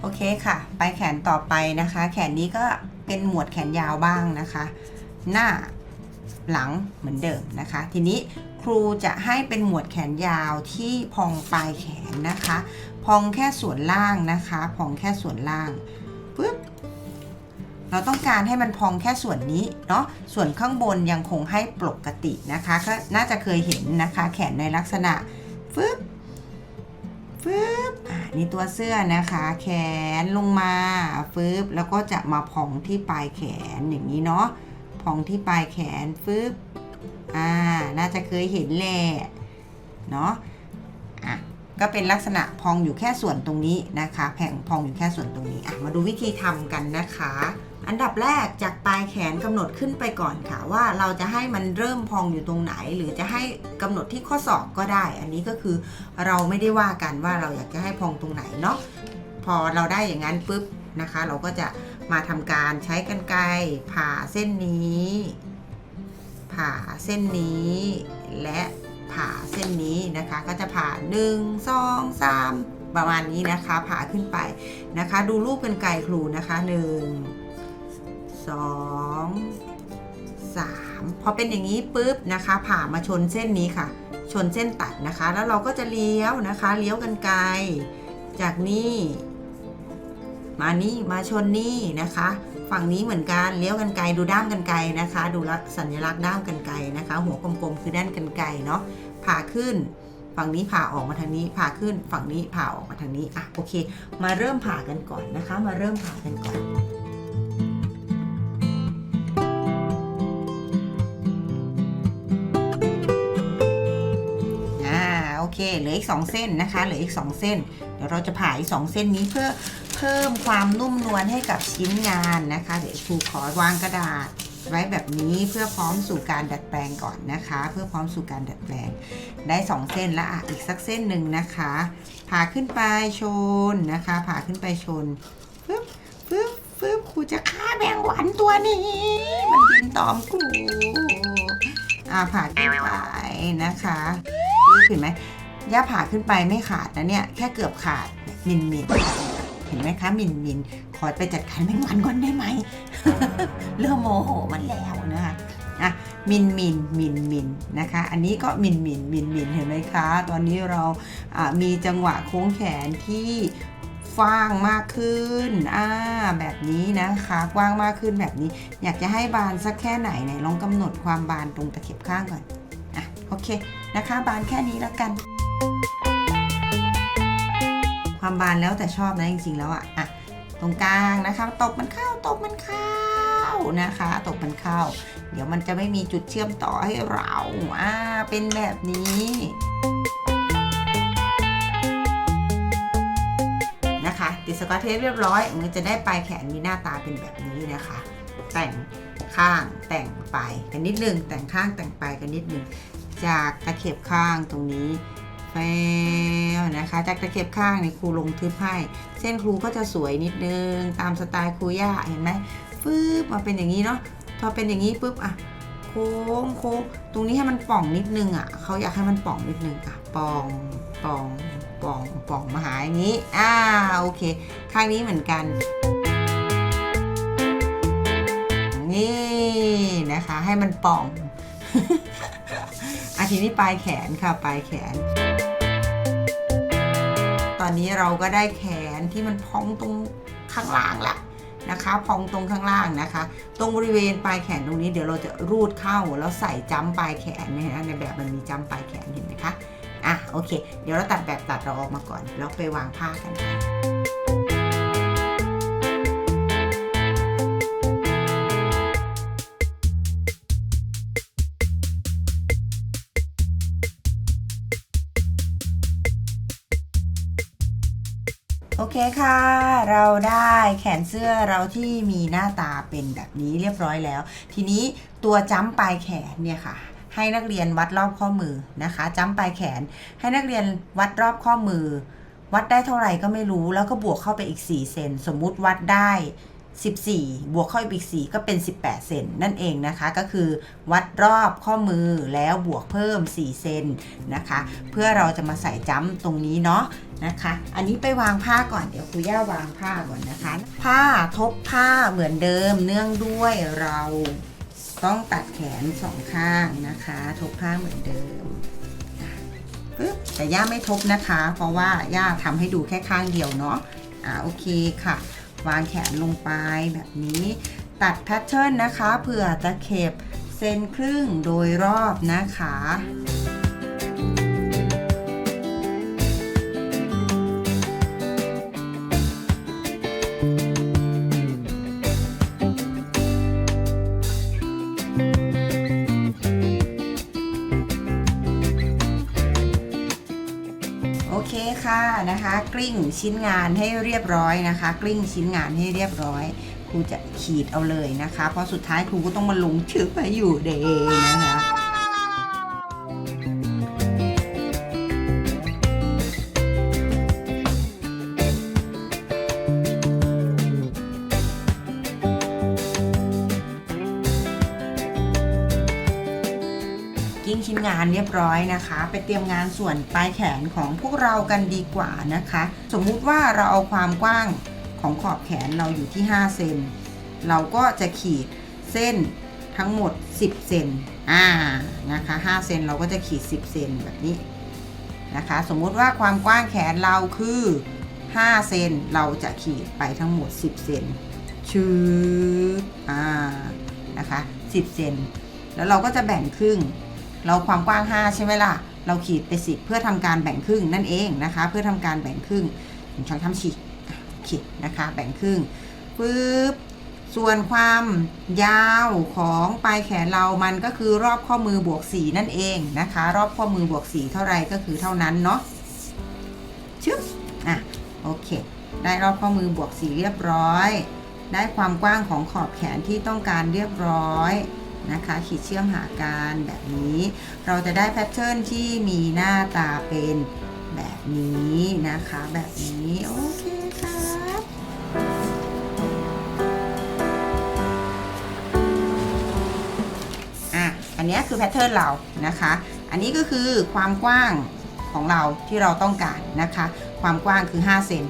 โอเคค่ะ ไปแขนต่อไปนะคะ แขนนี้ก็เป็นหมวดแขนยาวบ้างนะคะ หน้าหลังเหมือนเดิมนะคะ ทีนี้ครูจะให้เป็นหมวดแขนยาวที่พองปลายแขนนะคะ พองแค่ส่วนล่างนะคะ พองแค่ส่วนล่างปึ๊บเราต้องการให้มันพองแค่ส่วนนี้เนาะส่วนข้างบนยังคงให้ปกตินะคะก็น่าจะเคยเห็นนะคะ แขนในลักษณะฟึ๊บ ฟึบอ่านี่ตัวเสื้อนะคะ แขนลงมาฟึบแล้วก็จะมาพองที่ปลายแขนอย่างนี้เนาะพองที่ปลายแขนฟึบอ่าน่าจะเคยเห็นแหละเนาะอะก็เป็นลักษณะพองอยู่แค่ส่วนตรงนี้นะคะ แผงพองอยู่แค่ส่วนตรงนี้อะมาดูวิธีทำกันนะคะ อันดับแรกจากปลายแขนกำหนดขึ้นไปก่อนค่ะว่าเราจะให้มันเริ่มพองอยู่ตรงไหน หรือจะให้กำหนดที่ข้อศอกก็ได้ อันนี้ก็คือเราไม่ได้ว่ากันว่าเราอยากจะให้พองตรงไหนเนาะพอเราได้อย่างนั้นปุ๊บนะคะ เราก็จะมาทำการใช้กรรไกรผ่าเส้นนี้ ผ่าเส้นนี้ และผ่าเส้นนี้นะคะก็จะผ่า1 2 3ประมาณนี้นะคะผ่าขึ้นไปนะคะ ดูรูปกันไกรครูนะคะ 1 2 3พอเป็นอย่างนี้ปุ๊บนะคะ ผ่ามาชนเส้นนี้ค่ะ ชนเส้นตัดนะคะ แล้วเราก็จะเลี้ยวนะคะ เลี้ยวกันไกรจากนี่มานี่มาชนนี่นะคะ ฝั่งนี้เหมือนกันเลี้ยวกันไกลดูด้ามกันไกลนะคะ ดูสัญลักษณ์ด้ามกันไกลนะคะ หัวกลมๆคือด้านกันไกลเนาะผ่าขึ้น ฝั่งนี้ผ่าออกมาทางนี้ผ่าขึ้น ฝั่งนี้ผ่าออกมาทางนี้อะโอเค มาเริ่มผ่ากันก่อนนะคะ มาเริ่มผ่ากันก่อน เคเหลืออีก 2 เส้นนะคะเหลืออีก 2 เส้น เดี๋ยวเราจะผ่าอีก 2 เส้นนี้เพื่อเพิ่มความนุ่มนวลให้กับชิ้นงานนะคะ เดี๋ยวครูขอวางกระดาษไว้แบบนี้เพื่อพร้อมสู่การดัดแปลงก่อนนะคะ เพื่อพร้อมสู่การดัดแปลง ได้ 2 เส้นแล้วอะอีกสักเส้นหนึ่งนะคะผ่าขึ้นไปชนนะคะผ่าขึ้นไปชนปึ๊บปึ๊บปึ๊บครูจะฆ่าแมงวันตัวนี้ มันบินตอมครูอ่าผ่าขึ้นไปนะคะปึ๊บเห็นไหม ย่าผ่าขึ้นไปไม่ขาดนะเนี่ย แค่เกือบขาดมินมินเห็นไหมคะมินมินขอไปจัดการแมงวันก่อนได้ไหม เริ่มโมโหมันแล้วนะคะอะมินมินมินมินนะคะ อันนี้ก็มินมินมินมินเห็นไหมคะ ตอนนี้เรามีจังหวะโค้งแขนที่ฟ้างมากขึ้น อ่า แบบนี้นะคะ กว้างมากขึ้นแบบนี้ อยากจะให้บานสักแค่ไหนไหนลองกำหนดความบานตรงตะเข็บข้างก่อน อะ โอเค นะคะ บานแค่นี้แล้วกัน ความบานแล้วแต่ชอบนะจริงๆแล้วอะอะตรงกลางนะคะตบมันเข้าตบมันเข้านะคะตบมันเข้า เดี๋ยวมันจะไม่มีจุดเชื่อมต่อให้เราอ่าเป็นแบบนี้นะคะติดสกอตเทปเรียบร้อยมันจะได้ปลายแขนมีหน้าตาเป็นแบบนี้นะคะ แต่งข้างแต่งปลายกันนิดนึงแต่งข้างแต่งปลายกันนิดนึงจากตะเข็บข้างตรงนี้ แฟลนะคะ จากตะเข็บข้างในครูลงทึบให้ เส้นครูก็จะสวยนิดนึง ตามสไตล์ครูย่าเห็นไหมฟืบมาเป็นอย่างนี้เนาะพอเป็นอย่างนี้ปุ๊บอะโค้งโค้งตรงนี้ให้มันป่องนิดนึงอะเขาอยากให้มันป่องนิดนึงอะป่องป่องป่องป่องมาหาอย่างนี้อ่าโอเค ข้างนี้เหมือนกันนี่นะคะให้มันป่องอาทีนี้ปลายแขนค่ะปลายแขน อนนี้เราก็ได้แขนที่มันพองตรงข้างล่างละนะคะ พองตรงข้างล่างนะคะ ตรงบริเวณปลายแขนตรงนี้เดี๋ยวเราจะรูดเข้าแล้วใส่จ้ำปลายแขนนะในแบบมันมีจ้ำปลายแขนเห็นไหมคะอะโอเค เดี๋ยวเราตัดแบบตัดเราออกมาก่อน แล้วไปวางผ้ากัน เคค่ะ เราได้แขนเสื้อเราที่มีหน้าตาเป็นแบบนี้เรียบร้อยแล้ว ทีนี้ตัวจ้ำปลายแขนเนี่ยค่ะ ให้นักเรียนวัดรอบข้อมือนะคะจ้ำปลายแขน ให้นักเรียนวัดรอบข้อมือ วัดได้เท่าไหร่ก็ไม่รู้แล้วก็บวกเข้าไปอีก 4 เซน สมมุติวัดได้ 14 บวกเข้าอีก 4 ก็เป็น 18 เซนนั่นเองนะคะ ก็คือวัดรอบข้อมือแล้วบวกเพิ่ม 4 เซนนะคะ เพื่อเราจะมาใส่จ้ำตรงนี้เนาะนะคะ อันนี้ไปวางผ้าก่อน เดี๋ยวครูย่าวางผ้าก่อนนะคะ ผ้าทบผ้าเหมือนเดิมเนื่องด้วยเราต้องตัดแขนสองข้างนะคะ ทบผ้าเหมือนเดิมปึ๊บแต่ย่าไม่ทบนะคะ เพราะว่าย่าทำให้ดูแค่ข้างเดียวเนาะอ่าโอเคค่ะ วางแขนลงไปแบบนี้ ตัดแพทเทิร์นนะคะเผื่อตะเข็บเซนครึ่งโดยรอบนะคะ นะคะ กลิ้งชิ้นงานให้เรียบร้อยนะคะ กลิ้งชิ้นงานให้เรียบร้อย ครูจะขีดเอาเลยนะคะ เพราะสุดท้ายครูก็ต้องมาลงชื่อไปอยู่เดนะคะ เรียบร้อยนะคะ ไปเตรียมงานส่วนปลายแขนของพวกเรากันดีกว่านะคะ สมมุติว่าเราเอาความกว้างของขอบแขนเราอยู่ที่ 5 เซนเราก็จะขีดเส้นทั้งหมด 10 เซนอ่านะคะ5เซนเราก็จะขีด 10 เซนแบบนี้นะคะ สมมุติว่าความกว้างแขนเราคือ 5 เซนเราจะขีดไปทั้งหมด 10 เซนชืดอ่านะคะ 10 เซน แล้วเราก็จะแบ่งครึ่ง เราความกว้าง 5 ใช่ไหมล่ะ เราขีดไป 10 เพื่อทำการแบ่งครึ่งนั่นเองนะคะ เพื่อทำการแบ่งครึ่งผมช้อนทำฉีกขีดนะคะ แบ่งครึ่งปึ๊บส่วนความยาวของปลายแขนเรามันก็คือรอบข้อมือบวก 4 นั่นเองนะคะ รอบข้อมือบวก 4 เท่าไรก็คือเท่านั้นเนาะชึบอะโอเค ได้รอบข้อมือบวก 4 เรียบร้อย ได้ความกว้างของขอบแขนที่ต้องการเรียบร้อย นะคะ ขีดเชื่อมหากันแบบนี้ เราจะได้แพทเทิร์นที่มีหน้าตาเป็นแบบนี้นะคะ แบบนี้โอเคครับอะอันนี้คือแพทเทิร์นเรานะคะ อันนี้ก็คือความกว้างของเราที่เราต้องการนะคะ ความกว้างคือ5เซน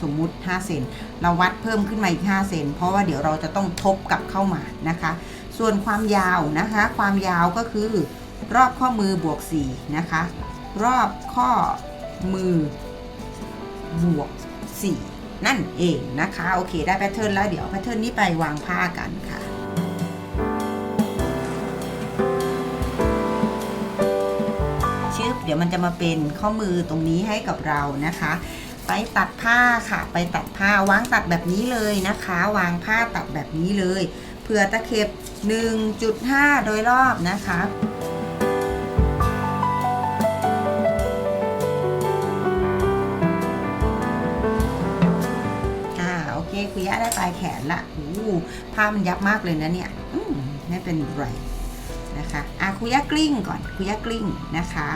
สมมุติ 5 เซน เราวัดเพิ่มขึ้นมาอีก 5 เซน เพราะว่าเดี๋ยวเราจะต้องทบกลับเข้ามานะคะ ส่วนความยาวนะคะ ความยาวก็คือ รอบข้อมือบวก4นะคะ รอบข้อมือบวก4นั่นเองนะคะ โอเค ได้แพทเทิร์นแล้วเดี๋ยวแพทเทิร์นนี้ไปวางผ้ากันค่ะชึบเดี๋ยวมันจะมาเป็นข้อมือตรงนี้ให้กับเรานะคะ ไปตัดผ้าค่ะ ไปตัดผ้าวางตัดแบบนี้เลยนะคะ วางผ้าตัดแบบนี้เลย เผื่อตะเข็บ 1.5 โดยรอบนะคะอ่าโอเคคุยะได้ปลายแขนละโอ้ผ้ามันยับมากเลยนะเนี่ยอืมไม่เป็นไรนะคะอะคุยะกลิ้งก่อนคุยะกลิ้งนะคะ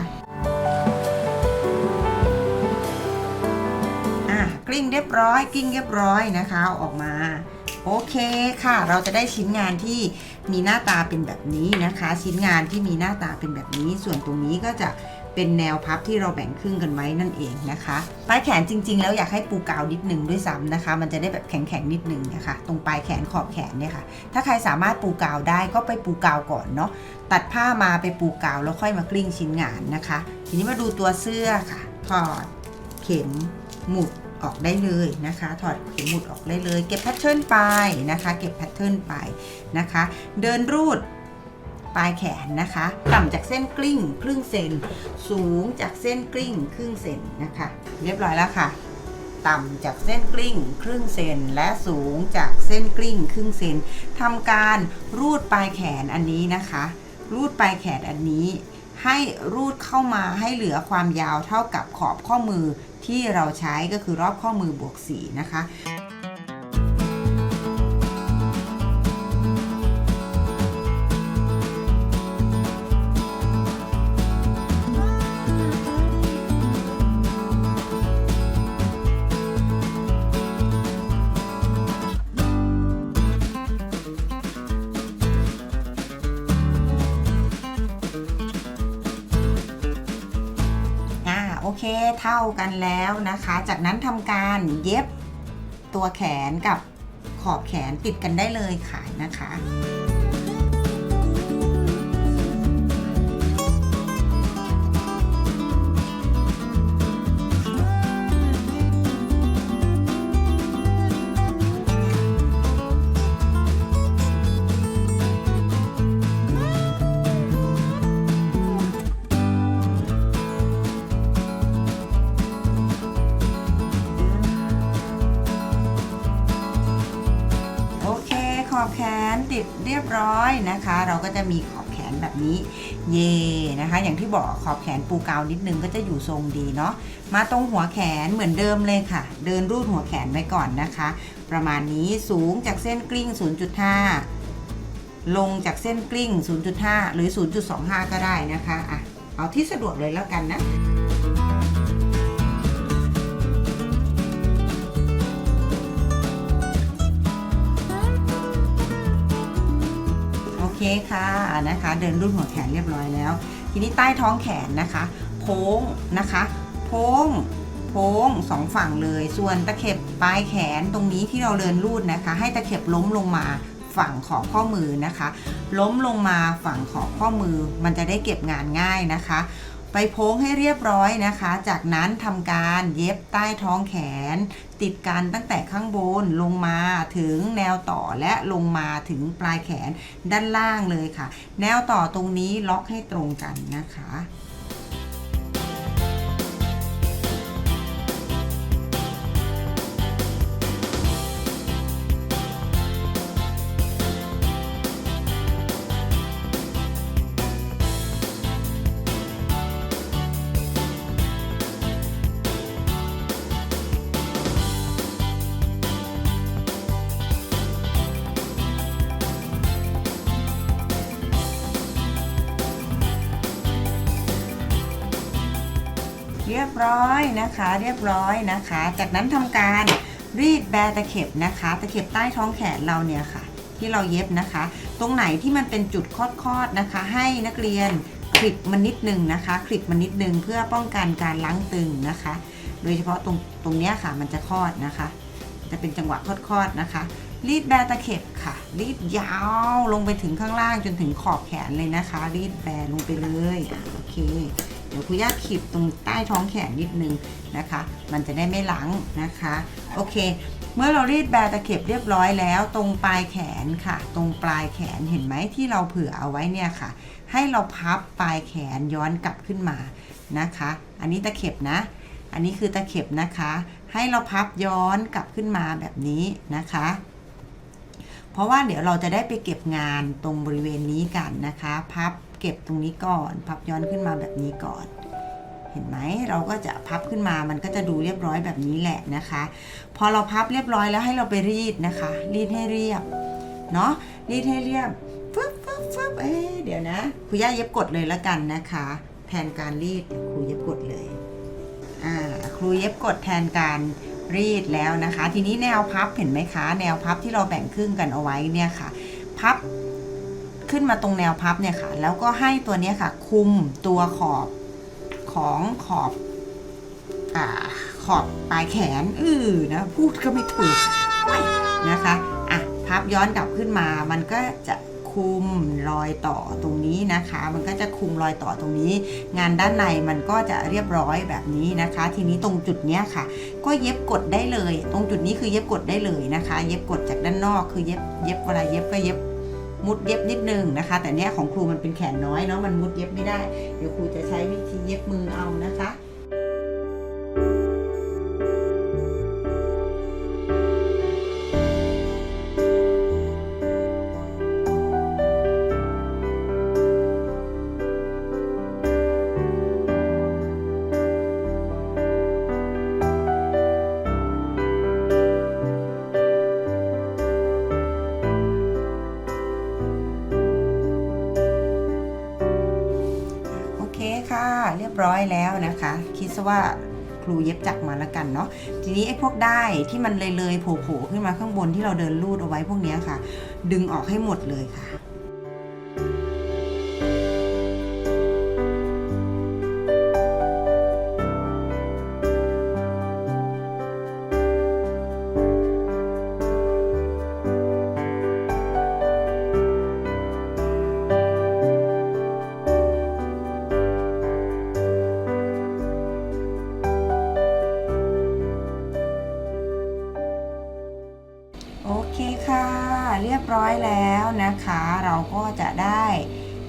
อะกลิ้งเรียบร้อยกลิ้งเรียบร้อยนะคะออกมา โอเคค่ะ เราจะได้ชิ้นงานที่มีหน้าตาเป็นแบบนี้นะคะ ชิ้นงานที่มีหน้าตาเป็นแบบนี้ ส่วนตรงนี้ก็จะเป็นแนวพับที่เราแบ่งครึ่งกันไว้นั่นเองนะคะปลายแขนจริง ๆ แล้วอยากให้ปูกาวนิดนึงด้วยซ้ำนะคะ มันจะได้แบบแข็งๆนิดนึงนะคะ ตรงปลายแขนขอบแขนเนี่ยค่ะ ถ้าใครสามารถปูกาวได้ก็ไปปูกาวก่อนเนาะตัดผ้ามาไปปูกาวแล้วค่อยมากลิ้งชิ้นงานนะคะ ทีนี้มาดูตัวเสื้อค่ะถอดเข็มหมุด ออกได้เลยนะคะ ถอดเข็มหมุดออกได้เลย เก็บแพทเทิร์นไปนะคะ เก็บแพทเทิร์นไปนะคะ เดินรูดปลายแขนนะคะ ต่ำจากเส้นกลิ้งครึ่งเซน สูงจากเส้นกลิ้งครึ่งเซนนะคะ เรียบร้อยแล้วค่ะ ต่ำจากเส้นกลิ้งครึ่งเซน และสูงจากเส้นกลิ้งครึ่งเซนทำการรูดปลายแขนอันนี้นะคะ รูดปลายแขนอันนี้ ให้รูดเข้ามาให้เหลือความยาวเท่ากับขอบข้อมือที่เราใช้ก็คือรอบข้อมือบวกสีนะคะ เท่ากันแล้วนะคะ จากนั้นทำการเย็บตัวแขนกับขอบแขนติดกันได้เลยค่ะนะคะ แขนติดเรียบร้อยนะคะ เราก็จะมีขอบแขนแบบนี้เย่นะคะ อย่างที่บอกขอบแขนปูกาวนิดนึงก็จะอยู่ทรงดีเนาะมาตรงหัวแขนเหมือนเดิมเลยค่ะ เดินรูดหัวแขนไว้ก่อนนะคะ ประมาณนี้สูงจากเส้นกลิ้ง 0.5 ลงจากเส้นกลิ้ง 0.5 หรือ 0.25 ก็ได้นะคะอะเอาที่สะดวกเลยแล้วกันนะ คค่ะนะคะ เดินรุ่นหัวแขนเรียบร้อยแล้ว ทีนี้ใต้ท้องแขนนะคะโพ้งนะคะโพ้งโพ้งสองฝั่งเลย ส่วนตะเข็บปลายแขนตรงนี้ที่เราเดินรูดนะคะ ให้ตะเข็บล้มลงมาฝั่งขอบข้อมือนะคะ ล้มลงมาฝั่งขอบข้อมือ มันจะได้เก็บงานง่ายนะคะ ไปโพ้งให้เรียบร้อยนะคะ จากนั้นทำการเย็บใต้ท้องแขน ติดกันตั้งแต่ข้างบนลงมาถึงแนวต่อและลงมาถึงปลายแขนด้านล่างเลยค่ะ แนวต่อตรงนี้ล็อกให้ตรงกันนะคะ ยบร้อยนะคะ เรียบร้อยนะคะ จากนั้นทำการรีดแบตะเข็บนะคะ ตะเข็บใต้ท้องแขนเราเนี่ยค่ะ ที่เราเย็บนะคะ ตรงไหนที่มันเป็นจุดคอดๆนะคะ ให้นักเรียนคลิปมันนิดนึงนะคะ คลิปมันนิดนึงเพื่อป้องกันการล้างตึงนะคะ โดยเฉพาะตรงตรงเนี้ยค่ะมันจะคอดนะคะ จะเป็นจังหวะคอดๆนะคะ รีดแบตะเข็บค่ะ รีดยาวลงไปถึงข้างล่างจนถึงขอบแขนเลยนะคะ รีดแบลงไปเลยโอเค ดี๋ยวคุณย่าขีดตรงใต้ท้องแขนนิดนึงนะคะ มันจะได้ไม่หลังนะคะ โอเค เมื่อเรารีดแบตะเข็บเรียบร้อยแล้ว ตรงปลายแขนค่ะ ตรงปลายแขนเห็นไหมที่เราเผื่อเอาไว้เนี่ยค่ะ ให้เราพับปลายแขนย้อนกลับขึ้นมานะคะ อันนี้ตะเข็บนะ อันนี้คือตะเข็บนะคะ ให้เราพับย้อนกลับขึ้นมาแบบนี้นะคะ เพราะว่าเดี๋ยวเราจะได้ไปเก็บงานตรงบริเวณนี้กันนะคะ พับเก็บตรงนี้ก่อน พับย้อนขึ้นมาแบบนี้ก่อน เห็นไหมเราก็จะพับขึ้นมามันก็จะดูเรียบร้อยแบบนี้แหละนะคะ พอเราพับเรียบร้อยแล้วให้เราไปรีดนะคะ รีดให้เรียบเนาะรีดให้เรียบฟึบฟึบฟึบเอ๊เดี๋ยวนะครูย่าเย็บกดเลยแล้วกันนะคะ แทนการรีดครูเย็บกดเลยอ่าครูเย็บกดแทนการ รีดแล้วนะคะ ทีนี้แนวพับเห็นไหมคะ แนวพับที่เราแบ่งครึ่งกันเอาไว้เนี่ยค่ะ พับขึ้นมาตรงแนวพับเนี่ยค่ะ แล้วก็ให้ตัวนี้ค่ะ คุมตัวขอบของขอบอขอบปลายแขนอือนะพูดก็ไม่ถูกนะคะอะพับย้อนกลับขึ้นมามันก็จะ คุมรอยต่อตรงนี้นะคะ มันก็จะคุมรอยต่อตรงนี้ งานด้านในมันก็จะเรียบร้อยแบบนี้นะคะ ทีนี้ตรงจุดเนี้ยค่ะ ก็เย็บกดได้เลย ตรงจุดนี้คือเย็บกดได้เลยนะคะ เย็บกดจากด้านนอกคือเย็บเย็บเวลาเย็บก็เย็บมุดเย็บนิดนึงนะคะ แต่เนี้ยของครูมันเป็นแขนน้อยเนาะมันมุดเย็บไม่ได้ เดี๋ยวครูจะใช้วิธีเย็บมือเอานะคะ เรียบร้อยแล้วนะคะ คิดซะว่าครูเย็บจักรมาแล้วกันเนาะทีนี้ไอ้พวกได้ที่มันเลยเลยๆโผล่ๆขึ้นมาข้างบนที่เราเดินลูดเอาไว้พวกนี้ค่ะ ดึงออกให้หมดเลยค่ะ อยแล้วนะคะ เราก็จะได้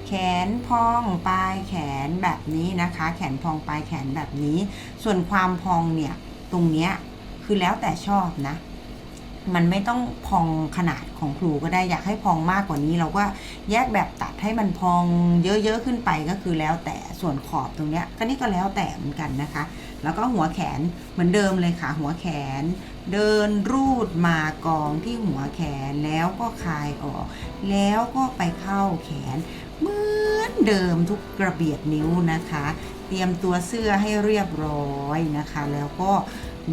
แขนพองปลายแขนแบบนี้นะคะ แขนพองปลายแขนแบบนี้ ส่วนความพองเนี่ยตรงเนี้ยคือแล้วแต่ชอบนะ มันไม่ต้องพองขนาดของครูก็ได้อยากให้พองมากกว่านี้ เราก็แยกแบบตัดให้มันพองเยอะๆขึ้นไปก็คือแล้วแต่ส่วนขอบตรงเนี้ยก็นี่ก็แล้วแต่เหมือนกันนะคะ แล้วก็หัวแขนเหมือนเดิมเลยค่ะ หัวแขน เดินรูดมากองที่หัวแขนแล้วก็คลายออก แล้วก็ไปเข้าแขนเหมือนเดิมทุกกระเบียดนิ้วนะคะ เตรียมตัวเสื้อให้เรียบร้อยนะคะ แล้วก็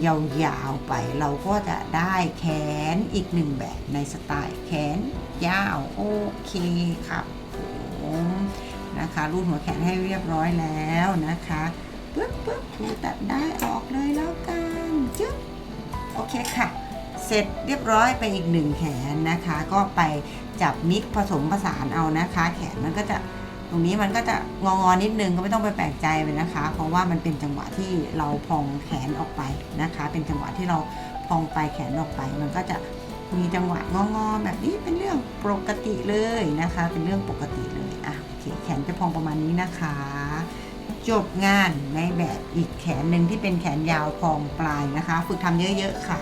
ยาวๆไปเราก็จะได้แขนอีกหนึ่งแบบในสไตล์แขนยาวโอเคครับผมนะคะรูดหัวแขนให้เรียบร้อยแล้วนะคะ ปึ๊บปึ๊บครูตัดได้ออกเลยแล้วกันจึ๊บโอเคค่ะ เสร็จเรียบร้อยไปอีกหนึ่งแขนนะคะ ก็ไปจับมิกผสมผสานเอานะคะ แขนมันก็จะตรงนี้มันก็จะงองอนิดนึงก็ไม่ต้องไปแปลกใจเลยนะคะ เพราะว่ามันเป็นจังหวะที่เราพองแขนออกไปนะคะ เป็นจังหวะที่เราพองปลายแขนออกไป มันก็จะมีจังหวะงองอแบบนี้เป็นเรื่องปกติเลยนะคะ เป็นเรื่องปกติเลยอะโอเคแขนจะพองประมาณนี้นะคะ จบงานในแบบอีกแขนหนึ่งที่เป็นแขนยาวพองปลายนะคะ ฝึกทำเยอะ ๆ ค่ะ